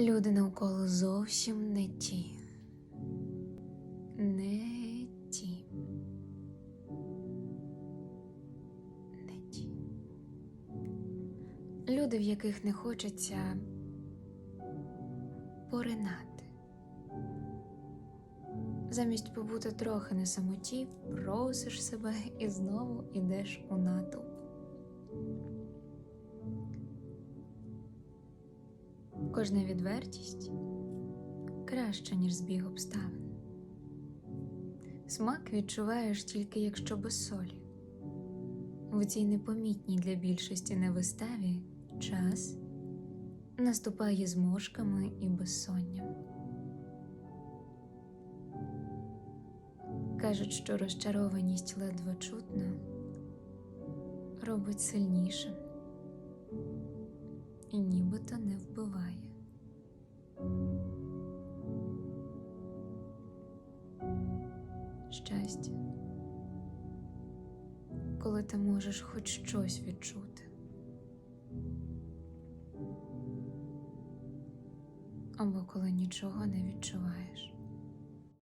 Люди навколо зовсім не ті. Не ті. Не ті. Люди, в яких не хочеться поринати. Замість побути трохи на самоті, просиш себе і знову ідеш у натовп. Кожна відвертість краща, ніж збіг обставин. Смак відчуваєш тільки якщо без солі. В цій непомітній для більшості невиставі час наступає зморшками і безсонням. Кажуть, що розчарованість ледве чутна робить сильнішим і нібито не Щастя, коли ти можеш хоч щось відчути. Або коли нічого не відчуваєш.